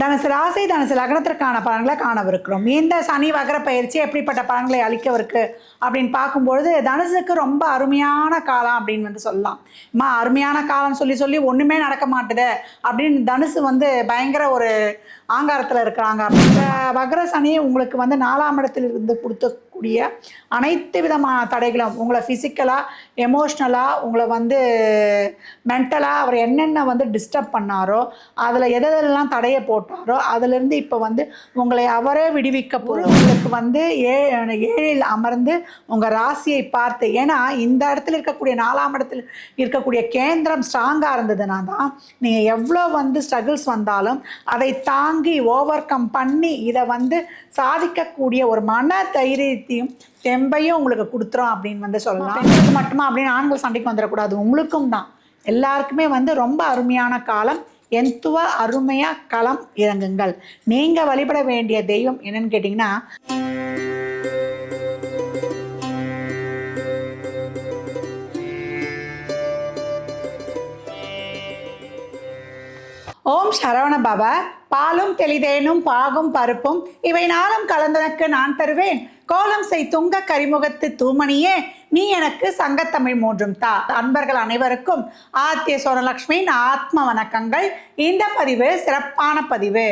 தனுசு ராசி தனுசு லக்னத்திற்கான பலன்களை காணவிருக்கிறோம். இந்த சனி வகர பயிற்சி எப்படிப்பட்ட பலன்களை அளிக்கவிருக்கு அப்படின்னு பார்க்கும்பொழுது தனுசுக்கு ரொம்ப அருமையான காலம் அப்படின்னு வந்து சொல்லலாம். அம்மா அருமையான காலம் சொல்லி சொல்லி ஒன்றுமே நடக்க மாட்டுது அப்படின்னு தனுசு வந்து பயங்கர ஒரு ஆங்காரத்தில் இருக்கிறாங்க. இந்த வகர சனி உங்களுக்கு வந்து நாலாம் இடத்தில் இருந்து கொடுத்து இருக்கக்கூடிய அனைத்து விதமான தடைகளும் உங்களை ஃபிசிக்கலாக எமோஷ்னலாக உங்களை வந்து மென்டலாக அவர் என்னென்ன வந்து டிஸ்டர்ப் பண்ணாரோ அதில் எதெல்லாம் தடையை போட்டாரோ அதுலேருந்து இப்போ வந்து உங்களை அவரே விடுவிக்க போகிற உங்களுக்கு வந்து ஏ ஏழில் அமர்ந்து உங்கள் ராசியை பார்த்து ஏன்னா இந்த இடத்துல இருக்கக்கூடிய நாலாம் இடத்துல இருக்கக்கூடிய கேந்திரம் ஸ்ட்ராங்காக இருந்ததுன்னா தான் நீங்கள் எவ்வளோ வந்து ஸ்ட்ரகிள்ஸ் வந்தாலும் அதை தாங்கி ஓவர் கம் பண்ணி இதை வந்து சாதிக்கக்கூடிய ஒரு மன தைரியத்தையும் தெம்பையும் உங்களுக்கு கொடுத்துரும் அப்படின்னு வந்து சொல்லலாம். பெண்களுக்கு மட்டுமா அப்படின்னு ஆண்கள் சண்டைக்கு வந்துடக்கூடாது. உங்களுக்கும் தான். எல்லாருக்குமே வந்து ரொம்ப அருமையான காலம். எந்துவ அருமையா களம் இறங்குங்கள். நீங்க வழிபட வேண்டிய தெய்வம் என்னன்னு கேட்டிங்கன்னா ஓம் சரவண பவ. பாலும் தெளிதேனும் பாகும் பருப்பும். இவை நாளும் கலந்தனக்கு நான் தருவேன். கோலம் செய் துங்க கரிமுகத்து தூமணியே நீ எனக்கு சங்கத்தமிழ் மூன்றும் தா. அன்பர்கள் அனைவருக்கும் ஆத்திய சோனலக்ஷ்மியின் ஆத்ம வணக்கங்கள். இந்த பதிவு சிறப்பான பதிவு.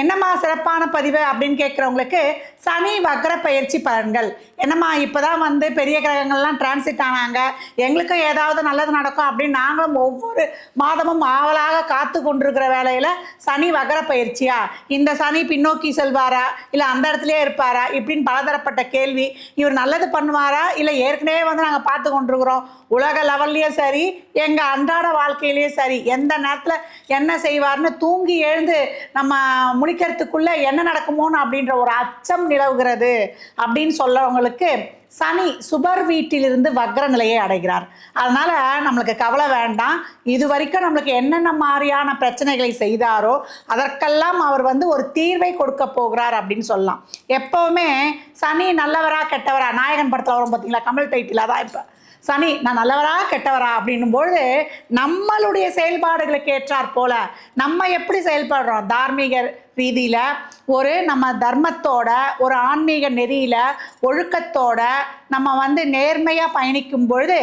என்னம்மா சிறப்பான பதிவு அப்படின்னு கேட்குறவங்களுக்கு சனி வக்ர பயிற்சி பலன்கள். என்னம்மா இப்போ தான் வந்து பெரிய கிரகங்கள்லாம் டிரான்சிட் ஆனாங்க. எங்களுக்கும் ஏதாவது நல்லது நடக்கும் அப்படின்னு நாங்களும் ஒவ்வொரு மாதமும் ஆவலாக காத்து கொண்டிருக்கிற வேலையில் சனி வக்ர பயிற்சியா? இந்த சனி பின்னோக்கி செல்வாரா? இல்லை அந்த இடத்துலையே இருப்பாரா? இப்படின்னு பலதரப்பட்ட கேள்வி. இவர் நல்லது பண்ணுவாரா? இல்லை ஏற்கனவே வந்து நாங்கள் பார்த்து கொண்டிருக்கிறோம். உலக லெவல்லையும் சரி எங்கள் அன்றாட வாழ்க்கையிலையும் சரி எந்த நேரத்தில் என்ன செய்வார்னு தூங்கி எழுந்து நம்ம முடிக்கிறதுக்குள்ளே என்ன நடக்குமோன்னு அப்படின்ற ஒரு அச்சம் நிலவுகிறது அப்படின்னு சொல்லவங்களுக்கு சனி சுபர் வீட்டிலிருந்து வக்ர நிலையை அடைகிறார். அதனால நம்மளுக்கு கவலை வேண்டாம். இது வரைக்கும் நம்மளுக்கு என்னென்ன மாதிரியான பிரச்சனைகளை செய்தாரோ அதற்கெல்லாம் அவர் வந்து ஒரு தீர்வை கொடுக்க போகிறார் அப்படின்னு சொல்லலாம். எப்பவுமே சனி நல்லவரா கெட்டவரா நாயகன் படத்தில் வரும் பார்த்தீங்களா கமல் டைட்டில். அதான் இப்போ சனி நான் நல்லவரா கெட்டவரா அப்படின்னும் பொழுது நம்மளுடைய செயல்பாடுகளுக்கு ஏற்றாற் போல நம்ம எப்படி செயல்படுறோம்? தார்மீக ரீதியில் ஒரு நம்ம தர்மத்தோட ஒரு ஆன்மீக நெறியில் ஒழுக்கத்தோட நம்ம வந்து நேர்மையாக பயணிக்கும் பொழுது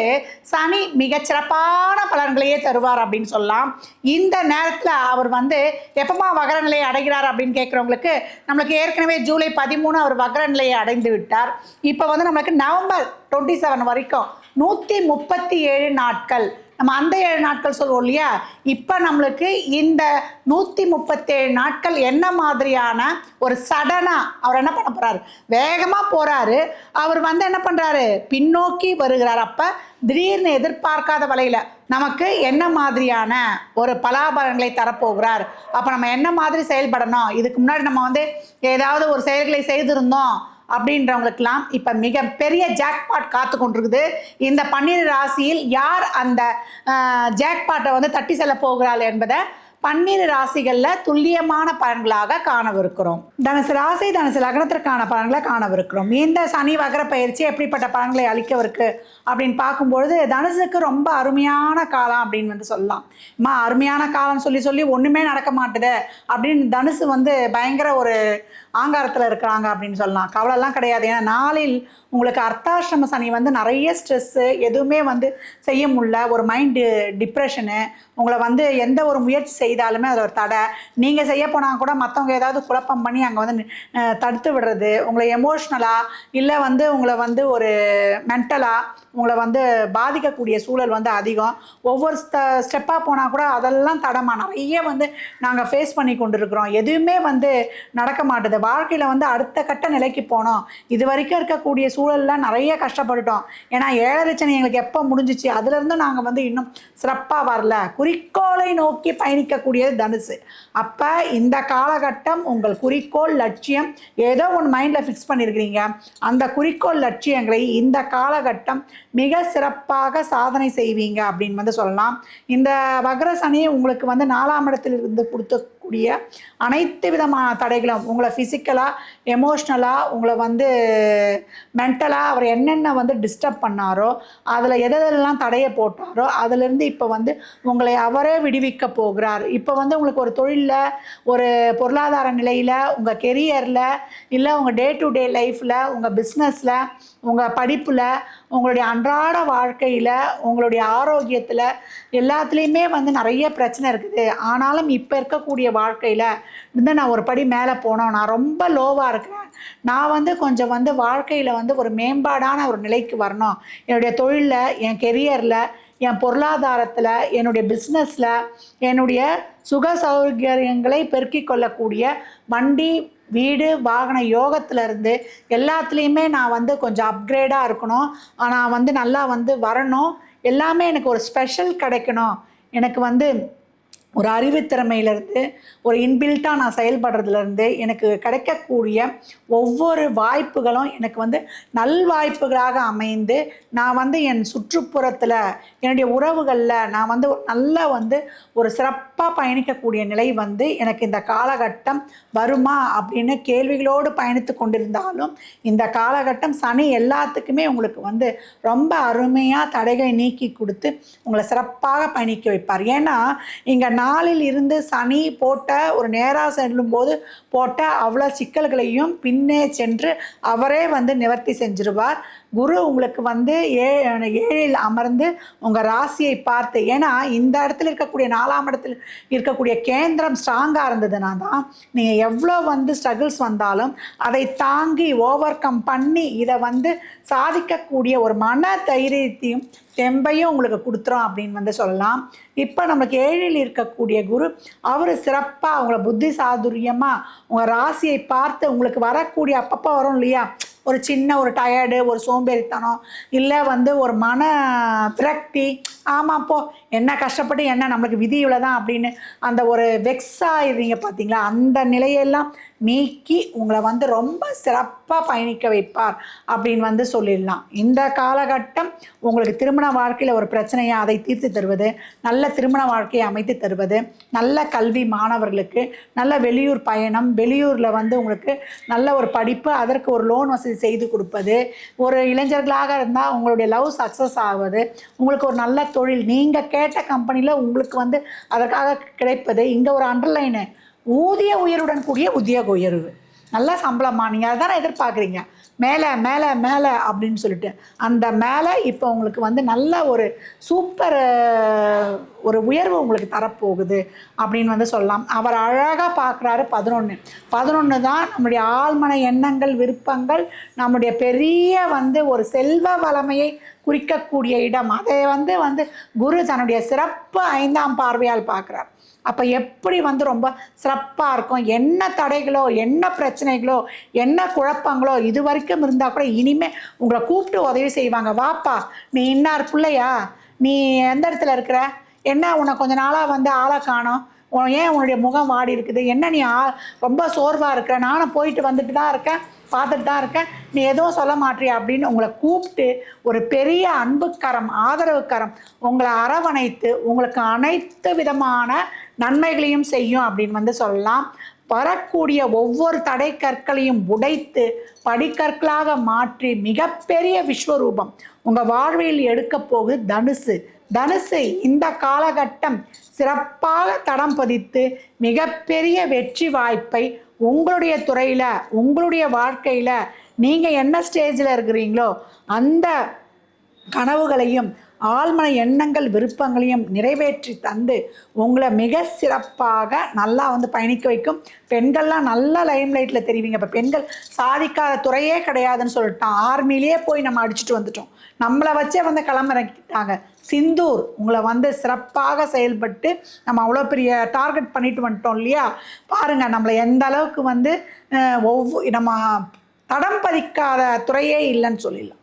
சனி மிகச்சிறப்பான பலன்களையே தருவார் அப்படின்னு சொல்லலாம். இந்த நேரத்தில் அவர் வந்து எப்பமா வகர நிலையை அடைகிறார் அப்படின்னு கேட்குறவங்களுக்கு நம்மளுக்கு ஏற்கனவே ஜூலை பதிமூணு அவர் வகர நிலையை அடைந்து விட்டார். இப்போ வந்து நம்மளுக்கு நவம்பர் டுவெண்ட்டி செவன் வரைக்கும் நூற்றி முப்பத்தி ஏழு நாட்கள். நம்ம அந்த ஏழு நாட்கள் சொல்லுவோம் இல்லையா? இப்போ நம்மளுக்கு இந்த நூற்றி முப்பத்தேழு நாட்கள் என்ன மாதிரியான ஒரு சடனாக அவர் என்ன பண்ண போகிறாரு வேகமாக போகிறாரு அவர் வந்து என்ன பண்ணுறாரு பின்னோக்கி வருகிறார். அப்போ திடீர்னு எதிர்பார்க்காத வலையில் நமக்கு என்ன மாதிரியான ஒரு பலாபலங்களை தரப்போகிறார்? அப்போ நம்ம என்ன மாதிரி செயல்படணும்? இதுக்கு முன்னாடி நம்ம வந்து ஏதாவது ஒரு செயல்களை செய்திருந்தோம். அப்படின்றவங்களுக்கெல்லாம் இப்போ மிகப்பெரிய ஜாக்பாட் காத்து கொண்டிருக்குது. இந்த பன்னிரு ராசியில் யார் அந்த ஜாக்பாட்டை வந்து தட்டி செல்ல போகிறாள் என்பதை பன்னிரு ராசிகளில் துல்லியமான பலன்களாக காணவிருக்கிறோம். தனுசு ராசி தனுசு லக்னத்திற்கான பலன்களை காணவிருக்கிறோம். இந்த சனி வகர பயிற்சி எப்படிப்பட்ட பலன்களை அளிக்கவிருக்கு அப்படின்னு பார்க்கும்பொழுது தனுசுக்கு ரொம்ப அருமையான காலம் அப்படின்னு வந்து சொல்லலாம். அம்மா அருமையான காலம்னு சொல்லி சொல்லி ஒன்றுமே நடக்க மாட்டுது அப்படின்னு தனுசு வந்து பயங்கர ஒரு ஆங்காரத்தில் இருக்கிறாங்க அப்படின்னு சொல்லலாம். கவலைலாம் கிடையாது. ஏன்னா நாளில் உங்களுக்கு அர்த்தாசிரம சனி வந்து நிறைய ஸ்ட்ரெஸ்ஸு எதுவுமே வந்து செய்ய முடியல. ஒரு மைண்டு டிப்ரெஷனு உங்களை வந்து எந்த ஒரு முயற்சி செய்தாலுமே அது ஒரு தடை. நீங்கள் செய்ய போனால் கூட மற்றவங்க ஏதாவது குழப்பம் பண்ணி அங்கே வந்து தடுத்து விடுறது. உங்களை எமோஷ்னலாக இல்லை வந்து உங்களை வந்து ஒரு மென்டலாக உங்களை வந்து பாதிக்கக்கூடிய சூழல் வந்து அதிகம். ஒவ்வொரு ஸ்ட ஸ்டெப்பாக போனால் கூட அதெல்லாம் தடமா நிறைய வந்து நாங்கள் ஃபேஸ் பண்ணி கொண்டிருக்கிறோம். எதுவுமே வந்து நடக்க மாட்டுது. வாழ்க்கையில் வந்து அடுத்த கட்ட நிலைக்கு போனோம். இது வரைக்கும் இருக்கக்கூடிய சூழலில் நிறைய கஷ்டப்பட்டுட்டோம். ஏன்னா ஏழரை எங்களுக்கு எப்போ முடிஞ்சிச்சு? அதுலேருந்து நாங்கள் வந்து இன்னும் சிறப்பாக வரல. குறிக்கோளை நோக்கி பயணிக்க இருக்கக்கூடியது தனுசு. அப்போ இந்த காலகட்டம் உங்கள் குறிக்கோள் லட்சியம் ஏதோ ஒன்று மைண்டில் ஃபிக்ஸ் பண்ணியிருக்கிறீங்க அந்த குறிக்கோள் லட்சியங்களை இந்த காலகட்டம் மிக சிறப்பாக சாதனை செய்வீங்க அப்படின்னு வந்து சொல்லலாம். இந்த வக்ர சனி உங்களுக்கு வந்து நாலாம் இடத்தில் இருந்து கொடுத்து இருக்கக்கூடிய அனைத்து விதமான தடைகளும் உங்களை ஃபிசிக்கலாக எமோஷ்னலாக உங்களை வந்து மென்டலாக அவர் என்னென்ன வந்து டிஸ்டர்ப் பண்ணாரோ அதில் எதெல்லாம் தடையை போட்டாரோ அதிலிருந்து இப்போ வந்து உங்களை அவரே விடுவிக்க போகிறார். இப்போ வந்து உங்களுக்கு ஒரு தொழிலில் ஒரு பொருளாதார நிலையில் உங்கள் கெரியரில் இல்லை உங்கள் டே டு டே லைஃப்பில் உங்கள் பிஸ்னஸில் உங்கள் படிப்பில் உங்களுடைய அன்றாட வாழ்க்கையில் உங்களுடைய ஆரோக்கியத்தில் எல்லாத்துலேயுமே வந்து நிறைய பிரச்சனை இருக்குது. ஆனாலும் இப்போ இருக்கக்கூடிய வாழ்க்கையில் இருந்து நான் ஒரு படி மேலே போனோம். நான் ரொம்ப லோவாக இருக்கிறேன். நான் வந்து கொஞ்சம் வந்து வாழ்க்கையில் வந்து ஒரு மேம்பாடான ஒரு நிலைக்கு வரணும். என்னுடைய தொழிலில் என் கெரியரில் என் பொருளாதாரத்தில் என்னுடைய பிஸ்னஸில் என்னுடைய சுக சௌகரியங்களை பெருக்கிக் கொள்ளக்கூடிய வண்டி வீடு வாகன யோகத்துலேருந்து எல்லாத்துலேயுமே நான் வந்து கொஞ்சம் அப்கிரேடாக இருக்கணும். ஆனால் வந்து நல்லா வந்து வரணும். எல்லாமே எனக்கு ஒரு ஸ்பெஷல் கிடைக்கணும். எனக்கு வந்து ஒரு அறிவுத்திறமையிலேருந்து ஒரு இன்பில்ட்டாக நான் செயல்படுறதுலேருந்து எனக்கு கிடைக்கக்கூடிய ஒவ்வொரு வாய்ப்புகளும் எனக்கு வந்து நல்வாய்ப்புகளாக அமைந்து நான் வந்து என் சுற்றுப்புறத்தில் என்னுடைய உறவுகளில் நான் வந்து ஒரு நல்ல வந்து ஒரு சிறப்பு சிறப்பாக பயணிக்கக்கூடிய நிலை வந்து எனக்கு இந்த காலகட்டம் வருமா அப்படின்னு கேள்விகளோடு பயணித்து கொண்டிருந்தாலும் இந்த காலகட்டம் சனி எல்லாத்துக்குமே உங்களுக்கு வந்து ரொம்ப அருமையாக தடைகளை நீக்கி கொடுத்து உங்களை சிறப்பாக பயணிக்க வைப்பார். ஏன்னா இங்கே நாளில் இருந்து சனி போட்ட ஒரு நேராக செல்லும்போது போட்ட அவ்வளோ சிக்கல்களையும் பின்னே சென்று அவரே வந்து நிவர்த்தி செஞ்சிருவார். குரு உங்களுக்கு வந்து ஏ ஏழில் அமர்ந்து உங்கள் ராசியை பார்த்து ஏன்னா இந்த இடத்துல இருக்கக்கூடிய நாலாம் இடத்துல இருக்கக்கூடிய கேந்திரம் ஸ்ட்ராங்காக இருந்ததுன்னா தான் நீங்கள் எவ்வளோ வந்து ஸ்ட்ரகிள்ஸ் வந்தாலும் அதை தாங்கி ஓவர் கம் பண்ணி இதை வந்து சாதிக்கக்கூடிய ஒரு மன தைரியத்தையும் தெம்பையும் உங்களுக்கு கொடுத்துரும் அப்படின்னு வந்து சொல்லலாம். இப்போ நமக்கு ஏழில் இருக்கக்கூடிய குரு அவர் சிறப்பாக உங்களை புத்தி சாதுரியமாக உங்கள் ராசியை பார்த்து உங்களுக்கு வரக்கூடிய அப்பப்போ வரும் இல்லையா? ஒரு சின்ன ஒரு டயர்டு ஒரு சோம்பேறித்தனம் இல்லை வந்து ஒரு மன விரக்தி. ஆமாம் போ. என்ன கஷ்டப்பட்டு என்ன நம்மளுக்கு விதி தான் அப்படின்னு அந்த ஒரு வெக்ஸாகிறீங்க பார்த்தீங்களா அந்த நிலையெல்லாம் நீக்கி உங்களை வந்து ரொம்ப சிறப்பாக பயணிக்க வைப்பார் அப்படின்னு வந்து சொல்லிடலாம். இந்த காலகட்டம் உங்களுக்கு திருமண வாழ்க்கையில் ஒரு பிரச்சனையை அதை தீர்த்து தருவது நல்ல திருமண வாழ்க்கையை அமைத்து தருவது நல்ல கல்வி மாணவர்களுக்கு நல்ல வெளியூர் பயணம் வெளியூரில் வந்து உங்களுக்கு நல்ல ஒரு படிப்பு அதற்கு ஒரு லோன் வசதி செய்து கொடுப்பது ஒரு இளைஞர்களாக இருந்தால் உங்களுடைய லவ் சக்ஸஸ் ஆகுவது உங்களுக்கு ஒரு நல்ல தொழில் நீங்கள் கேட்ட கம்பெனியில் உங்களுக்கு வந்து அதற்காக கிடைப்பது இங்கே ஒரு அண்டர்லைனு ஊதிய உயர்வுடன் கூடிய உத்தியோக உயர்வு. நல்ல சம்பளமா? நீங்கள் அதை தானே எதிர்பார்க்குறீங்க. மேலே மேலே மேலே அப்படின்னு சொல்லிட்டு. அந்த மேலே இப்போ உங்களுக்கு வந்து நல்ல ஒரு சூப்பர் ஒரு உயர்வு உங்களுக்கு தரப்போகுது அப்படின்னு வந்து சொல்லலாம். அவர் அழகாக பார்க்குறாரு பதினொன்று பதினொன்று தான் நம்முடைய ஆழ்மன எண்ணங்கள் விருப்பங்கள் நம்முடைய பெரிய வந்து ஒரு செல்வ வளமையை குறிக்கக்கூடிய இடம். அதை வந்து வந்து குரு தன்னுடைய சிறப்பு ஐந்தாம் பார்வையால் பார்க்குறார். அப்போ எப்படி வந்து ரொம்ப சிறப்பாக இருக்கும்? என்ன தடைகளோ என்ன பிரச்சனைகளோ என்ன குழப்பங்களோ இது வரைக்கும் இருந்தால் கூட இனிமேல் உங்களை கூப்பிட்டு உதவி செய்வாங்க. வாப்பா நீ இன்னார் பிள்ளையா? நீ எந்த இடத்துல இருக்கிற? என்ன உன்னை கொஞ்ச நாளாக வந்து ஆளை காணும்? உன் ஏன் உன்னுடைய முகம் வாடி இருக்குது? என்ன நீ ஆ ரொம்ப சோர்வாக இருக்கிற நானும் போயிட்டு வந்துட்டு தான் இருக்கேன் பார்த்துட்டு தான் இருக்கேன். நீ எதுவும் சொல்ல மாட்டியா அப்படின்னு உங்களை கூப்பிட்டு ஒரு பெரிய அன்புக்கரம் ஆதரவுக்கரம் உங்களை அரவணைத்து உங்களுக்கு அனைத்து விதமான நன்மைகளையும் செய்யும் அப்படின்னு வந்து சொல்லலாம். வரக்கூடிய ஒவ்வொரு தடை கற்களையும் உடைத்து படிக்கற்களாக மாற்றி மிகப்பெரிய விஸ்வரூபம் உங்கள் வாழ்வில் எடுக்க போகுது தனுசு. தனுசு இந்த காலகட்டம் சிறப்பாக தடம் பதித்து மிகப்பெரிய வெற்றி வாய்ப்பை உங்களுடைய துறையில் உங்களுடைய வாழ்க்கையில் நீங்கள் என்ன ஸ்டேஜில் இருக்கிறீங்களோ அந்த கனவுகளையும் ஆழ்மன எண்ணங்கள் விருப்பங்களையும் நிறைவேற்றி தந்து உங்களை மிக சிறப்பாக நல்லா வந்து பயணிக்க வைக்கும். பெண்கள்லாம் நல்ல லைம் லைட்டில் தெரிவிங்க. இப்போ பெண்கள் சாதிக்காத துறையே கிடையாதுன்னு சொல்லிட்டான் ஆர்மிலேயே போய் நம்ம அடிச்சுட்டு வந்துட்டோம். நம்மளை வச்சே வந்து களமிறக்கிட்டாங்க. சிந்தூர் உங்களை வந்து சிறப்பாக செயல்பட்டு நம்ம அவ்வளோ பெரிய டார்கெட் பண்ணிட்டு வந்துட்டோம் இல்லையா? பாருங்கள் நம்மளை எந்த அளவுக்கு வந்து ஒவ்வொரு நம்ம தடம் பதிக்காத துறையே இல்லைன்னு சொல்லிடலாம்.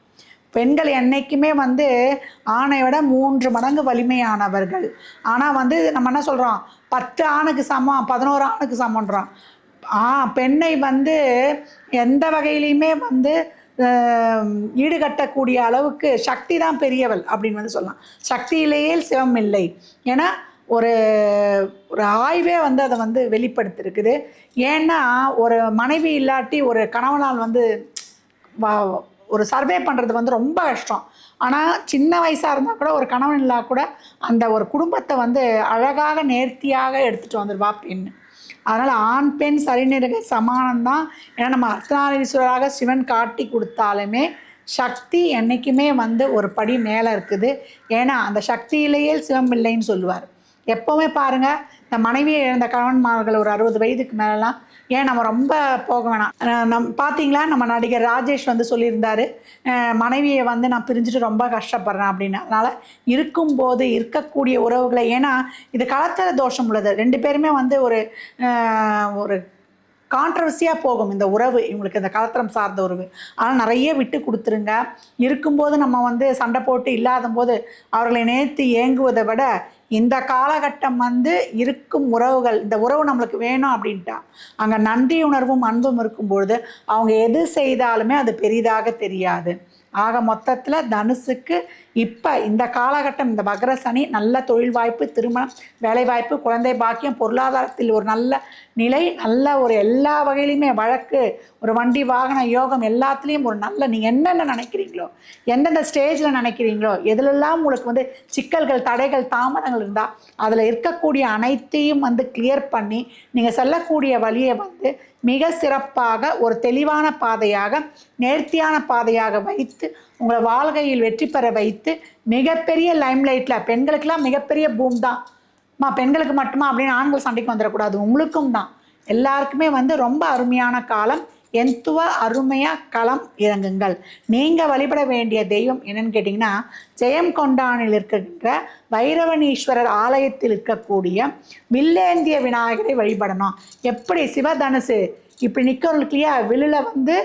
பெண்கள் என்றைக்குமே வந்து ஆணை விட மூன்று மடங்கு வலிமையானவர்கள். ஆனால் வந்து நம்ம என்ன சொல்கிறோம் பத்து ஆணுக்கு சமம் பதினோரு ஆணுக்கு சமன்றோம் ஆ பெண்ணை வந்து எந்த வகையிலையுமே வந்து ஈடுகட்டக்கூடிய அளவுக்கு சக்தி தான் பெரியவள் அப்படின்னு வந்து சொல்லலாம். சக்தியிலேயே சிவம் இல்லை ஏன்னா ஒரு ஒரு ஆய்வே வந்து அதை வந்து வெளிப்படுத்திருக்குது. ஏன்னா ஒரு மனைவி இல்லாட்டி ஒரு கணவனால் வந்து வா- ஒரு சர்வே பண்ணுறது வந்து ரொம்ப கஷ்டம். ஆனால் சின்ன வயசாக இருந்தால் கூட ஒரு கணவன் இல்லா கூட அந்த ஒரு குடும்பத்தை வந்து அழகாக நேர்த்தியாக எடுத்துகிட்டு வந்துடுவா அப்படின்னு. அதனால் ஆண் பெண் சரிநிறக சமானம்தான். ஏன்னா நம்ம அர்த்தநாரீஸ்வரராக சிவன் காட்டி கொடுத்தாலுமே சக்தி என்றைக்குமே வந்து ஒரு படி மேலே இருக்குது. ஏன்னா அந்த சக்தியிலேயே சிவம் இல்லைன்னு சொல்லுவார். எப்போவுமே பாருங்கள் இந்த மனைவியை இழந்த கணவன்மார்கள் ஒரு அறுபது வயதுக்கு மேலெலாம் ஏன் நம்ம ரொம்ப போக வேணாம். நம் பார்த்தீங்களா நம்ம நடிகர் ராஜேஷ் வந்து சொல்லியிருந்தார் மனைவியை வந்து நான் பிரிஞ்சுட்டு ரொம்ப கஷ்டப்படுறேன் அப்படின்னு. அதனால் இருக்கும்போது இருக்கக்கூடிய உறவுகளை ஏன்னா இது கலத்தர தோஷம் உள்ளது. ரெண்டு பேருமே வந்து ஒரு ஒரு கான்ட்ரவர்சியாக போகும் இந்த உறவு. இவங்களுக்கு இந்த கலத்திரம் சார்ந்த உறவு. ஆனால் நிறைய விட்டு கொடுத்துருங்க. இருக்கும்போது நம்ம வந்து சண்டை போட்டு இல்லாத போது அவர்களை நேர்த்து ஏங்குவதை விட இந்த காலகட்டம் வந்து இருக்கும் உறவுகள் இந்த உறவு நம்மளுக்கு வேணும் அப்படின்ட்டா. அங்கே நன்றி உணர்வும் அன்பும் இருக்கும்பொழுது அவங்க எது செய்தாலுமே அது பெரிதாக தெரியாது. ஆக மொத்தத்தில் தனுசுக்கு இப்போ இந்த காலகட்டம் இந்த மகர சனி நல்ல தொழில் வாய்ப்பு திருமணம் வேலைவாய்ப்பு குழந்தை பாக்கியம் பொருளாதாரத்தில் ஒரு நல்ல நிலை நல்ல ஒரு எல்லா வகையிலையுமே வழக்கு ஒரு வண்டி வாகன யோகம் எல்லாத்துலேயும் ஒரு நல்ல நீங்கள் என்னென்ன நினைக்கிறீங்களோ எந்தெந்த ஸ்டேஜில் நினைக்கிறீங்களோ எதுலெல்லாம் உங்களுக்கு வந்து சிக்கல்கள் தடைகள் தாமதங்கள் இருந்தால் அதில் இருக்கக்கூடிய அனைத்தையும் வந்து கிளியர் பண்ணி நீங்கள் செல்லக்கூடிய வழியை வந்து மிக சிறப்பாக ஒரு தெளிவான பாதையாக நேர்த்தியான பாதையாக வைத்து உங்களை வாழ்கையில் வெற்றி பெற வைத்து மிகப்பெரிய லைம்லைட்டில் பெண்களுக்கெல்லாம் மிகப்பெரிய பூம் தான். மா பெண்களுக்கு மட்டுமா அப்படின்னு ஆண்கள் சண்டைக்கு வந்துடக்கூடாது. உங்களுக்கும் தான். எல்லாருக்குமே வந்து ரொம்ப அருமையான காலம். எந்துவ அருமையாக களம் இறங்குங்கள். நீங்கள் வழிபட வேண்டிய தெய்வம் என்னன்னு கேட்டிங்கன்னா ஜெயம் கொண்டானில் இருக்கின்ற வைரவனீஸ்வரர் ஆலயத்தில் இருக்கக்கூடிய வில்லேந்திய விநாயகரை வழிபடணும். எப்படி? சிவதனுசு. இப்படி நிற்கிறவங்களுக்கு இல்லையா வில்லில் வந்து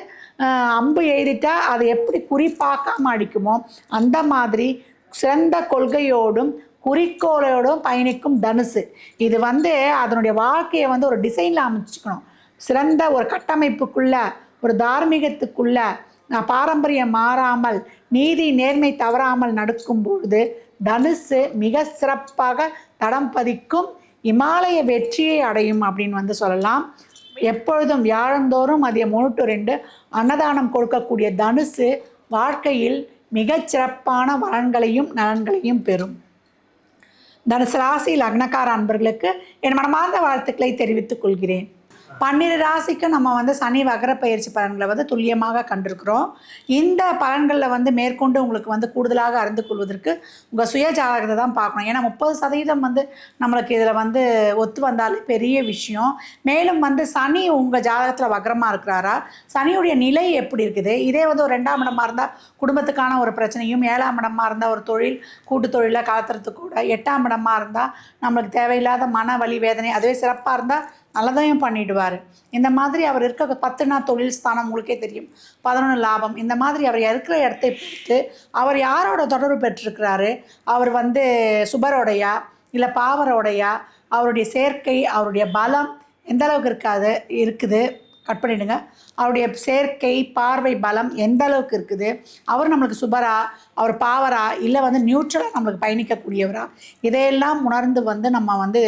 அம்பு எழுதிட்டா அதை எப்படி குறிப்பாக்காம அடிக்குமோ அந்த மாதிரி சிறந்த கொள்கையோடும் குறிக்கோளோடும் பயணிக்கும் தனுசு. இது வந்து அதனுடைய வாழ்க்கையை வந்து ஒரு டிசைனில் அமைச்சுக்கணும். சிறந்த ஒரு கட்டமைப்புக்குள்ள ஒரு தார்மீகத்துக்குள்ள நான் பாரம்பரியம் மாறாமல் நீதி நேர்மை தவறாமல் நடக்கும் பொழுது தனுசு மிக சிறப்பாக தடம் பதிக்கும் இமாலய வெற்றியை அடையும் அப்படின்னு வந்து சொல்லலாம். எப்பொழுதும் வியாழந்தோறும் மதியம் மூணு டு ரெண்டு அன்னதானம் கொடுக்கக்கூடிய தனுசு வாழ்க்கையில் மிகச்சிறப்பான வளன்களையும் நலன்களையும் பெறும். தனுசு ராசி லக்னக்கார அன்பர்களுக்கு என் மனமார்ந்த வாழ்த்துக்களை தெரிவித்துக் கொள்கிறேன். பன்னிரு ராசிக்கு நம்ம வந்து சனி வகர பயிற்சி பலன்களை வந்து துல்லியமாக கண்டிருக்கிறோம். இந்த பலன்களில் வந்து மேற்கொண்டு உங்களுக்கு வந்து கூடுதலாக அறிந்து கொள்வதற்கு உங்கள் சுய ஜாதகத்தை தான் பார்க்கணும். ஏன்னா முப்பது சதவீதம் வந்து நம்மளுக்கு இதில் வந்து ஒத்து வந்தாலே பெரிய விஷயம். மேலும் வந்து சனி உங்கள் ஜாதகத்தில் வக்ரமாக இருக்கிறாரா? சனியுடைய நிலை எப்படி இருக்குது? இதே வந்து ஒரு ரெண்டாம் இடமாக இருந்தால் குடும்பத்துக்கான ஒரு பிரச்சனையும் ஏழாம் இடமாக இருந்தால் ஒரு தொழில் கூட்டு தொழிலை கலத்துறதுக்கு கூட எட்டாம் இடமாக இருந்தால் நம்மளுக்கு தேவையில்லாத மன வலி வேதனை அதுவே சிறப்பாக இருந்தால் நல்லதையும் பண்ணிடுவார். இந்த மாதிரி அவர் இருக்க நாள் தொழில் ஸ்தானம் உங்களுக்கே தெரியும். பதினொன்று லாபம். இந்த மாதிரி அவர் இருக்கிற இடத்தை பொறுத்து அவர் யாரோட தொடர்பு பெற்றிருக்கிறாரு? அவர் வந்து சுபரோடையா? இல்லை பாவரோடையா? அவருடைய சேர்க்கை அவருடைய பலம் எந்த அளவுக்கு இருக்காது இருக்குது? கட் பண்ணிடுங்க. அவருடைய சேர்க்கை பார்வை பலம் எந்த அளவுக்கு இருக்குது? அவர் நம்மளுக்கு சுபரா? அவர் பாவரா? இல்லை வந்து நியூட்ரலாக நம்மளுக்கு பயணிக்கக்கூடியவரா? இதையெல்லாம் உணர்ந்து வந்து நம்ம வந்து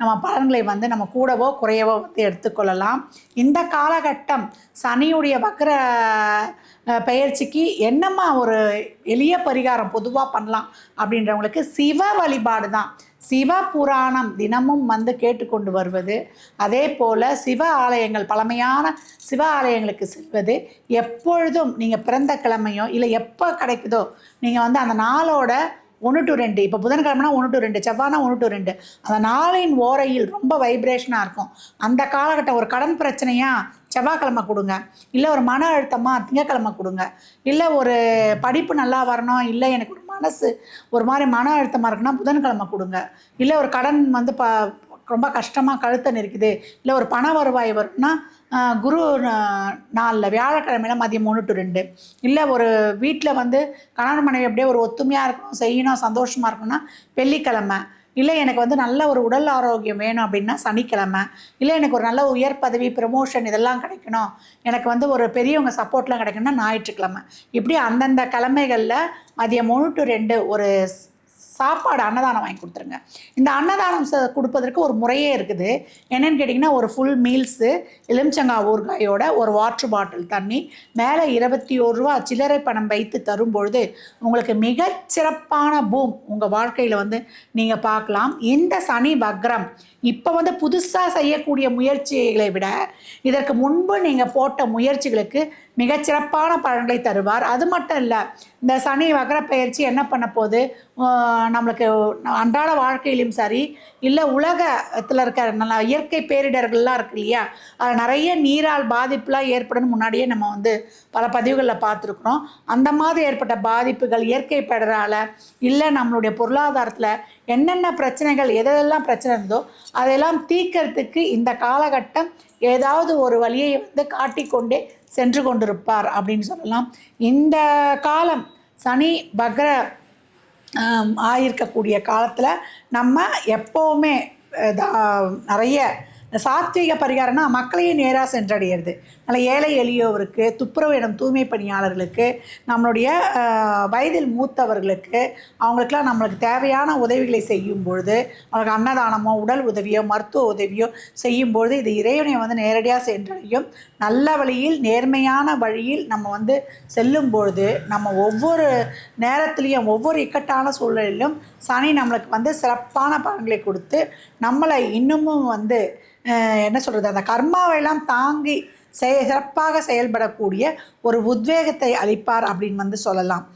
நம்ம பலன்களை வந்து நம்ம கூடவோ குறையவோ வந்து எடுத்துக்கொள்ளலாம். இந்த காலகட்டம் சனியுடைய வக்கர பயிற்சிக்கு என்னம்மா ஒரு எளிய பரிகாரம் பொதுவாக பண்ணலாம் அப்படின்றவங்களுக்கு சிவ வழிபாடு தான் சிவ புராணம் தினமும் வந்து கேட்டுக்கொண்டு வருவது. அதே போல் சிவ ஆலயங்கள் பழமையான சிவ ஆலயங்களுக்கு செல்வது. எப்பொழுதும் நீங்கள் பிறந்த கிழமையோ இல்லை எப்போ கிடைக்குதோ நீங்கள் வந்து அந்த நாளோட ஒன்று டு ரெண்டு இப்போ புதன்கிழமைனா ஒன்று டு ரெண்டு செவ்வாய்னா ஒன்று டு ரெண்டு அந்த நாளின் ஓரையில் ரொம்ப வைப்ரேஷனாக இருக்கும். அந்த காலகட்டம் ஒரு கடன் பிரச்சனையாக செவ்வாய்க்கிழமை கொடுங்க. இல்லை ஒரு மன அழுத்தமாக திங்கக்கிழமை கொடுங்க. இல்லை ஒரு படிப்பு நல்லா வரணும். இல்லை எனக்கு ஒரு மனசு ஒரு மாதிரி மன அழுத்தமாக இருக்குன்னா புதன்கிழமை கொடுங்க. இல்லை ஒரு கடன் வந்து ப ரொம்ப கஷ்டமாக கழுத்தை நெருக்குது. இல்லை ஒரு பண வருவாய் வரும்னா குரு நாளில் வியாழக்கிழமையில மதியம் மூணு டு ரெண்டு. இல்லை ஒரு வீட்டில் வந்து கணவன் மனைவி அப்படியே ஒரு ஒத்துமையாக இருக்கணும் செய்யணும் சந்தோஷமாக இருக்கணும்னா வெள்ளிக்கிழமை. இல்லை எனக்கு வந்து நல்ல ஒரு உடல் ஆரோக்கியம் வேணும் அப்படின்னா சனிக்கிழமை. இல்லை எனக்கு ஒரு நல்ல உயர் பதவி ப்ரமோஷன் இதெல்லாம் கிடைக்கணும். எனக்கு வந்து ஒரு பெரியவங்க சப்போர்ட்லாம் கிடைக்கணும்னா ஞாயிற்றுக்கிழமை. இப்படி அந்தந்த கிழமைகளில் மதியம் மூணு டு ரெண்டு ஒரு சாப்பாடு அன்னதானம் வாங்கி கொடுத்துருங்க. இந்த அன்னதானம் கொடுப்பதற்கு ஒரு முறையே இருக்குது. என்னன்னு கேட்டிங்கன்னா ஒரு ஃபுல் மீல்ஸு எலுமிச்சங்காய் ஊறுகாயோட ஒரு வாட்டர் பாட்டில் தண்ணி மேலே இருபத்தி ஒரு ரூபா சில்லறை பணம் வைத்து தரும்பொழுது உங்களுக்கு மிகச் சிறப்பான பூம் உங்கள் வாழ்க்கையில் வந்து நீங்கள் பார்க்கலாம். இந்த சனி வக்ரம் இப்போ வந்து புதுசாக செய்யக்கூடிய முயற்சிகளை விட இதற்கு முன்பு நீங்கள் போட்ட முயற்சிகளுக்கு மிகச்சிறப்பான பலன்களை தருவார். அது மட்டும் இல்லை இந்த சனி வக்ர பயிற்சி என்ன பண்ண போகுது? நம்மளுக்கு அன்றாட வாழ்க்கையிலும் சரி இல்லை உலகத்தில் இருக்க நல்ல இயற்கை பேரிடர்கள்லாம் இருக்கு இல்லையா? அது நிறைய நீரால் பாதிப்புலாம் ஏற்படும் முன்னாடியே நம்ம வந்து பல பதிவுகளில் பார்த்துருக்குறோம். அந்த மாதிரி ஏற்பட்ட பாதிப்புகள் இயற்கை பேரிடரால் இல்லை நம்மளுடைய பொருளாதாரத்தில் என்னென்ன பிரச்சனைகள் எதெல்லாம் பிரச்சனை இருந்தோ அதெல்லாம் தீக்கிறதுக்கு இந்த காலகட்டம் ஏதாவது ஒரு வழியை வந்து காட்டிக்கொண்டே சென்று கொண்டிருப்பார் அப்படின்னு சொல்லலாம். இந்த காலம் சனி பக்ர ஆகியிருக்கக்கூடிய ஆயிருக்கக்கூடிய காலத்தில் நம்ம எப்போவுமே நிறைய இந்த சாத்விக பரிகாரம்னா மக்களையே நேராக சென்றடையிறது. நல்ல ஏழை எளியோருக்கு துப்புரவு இடம் தூய்மை பணியாளர்களுக்கு நம்மளுடைய வயதில் மூத்தவர்களுக்கு அவங்களுக்கெல்லாம் நம்மளுக்கு தேவையான உதவிகளை செய்யும் பொழுது அவங்களுக்கு அன்னதானமோ உடல் உதவியோ மருத்துவ உதவியோ செய்யும் பொழுது இது இறைவனை வந்து நேரடியாக சென்றடையும். நல்ல வழியில் நேர்மையான வழியில் நம்ம வந்து செல்லும் பொழுது நம்ம ஒவ்வொரு நேரத்துலேயும் ஒவ்வொரு இக்கட்டான சூழலிலும் சனி நம்மளுக்கு வந்து சிறப்பான பலன்களை கொடுத்து நம்மளை இன்னமும் வந்து என்ன சொல்கிறது அந்த கர்மாவெல்லாம் தாங்கி செய் சிறப்பாக செயல்படக்கூடிய ஒரு உத்வேகத்தை அளிப்பார் அப்படின்னு வந்து சொல்லலாம்.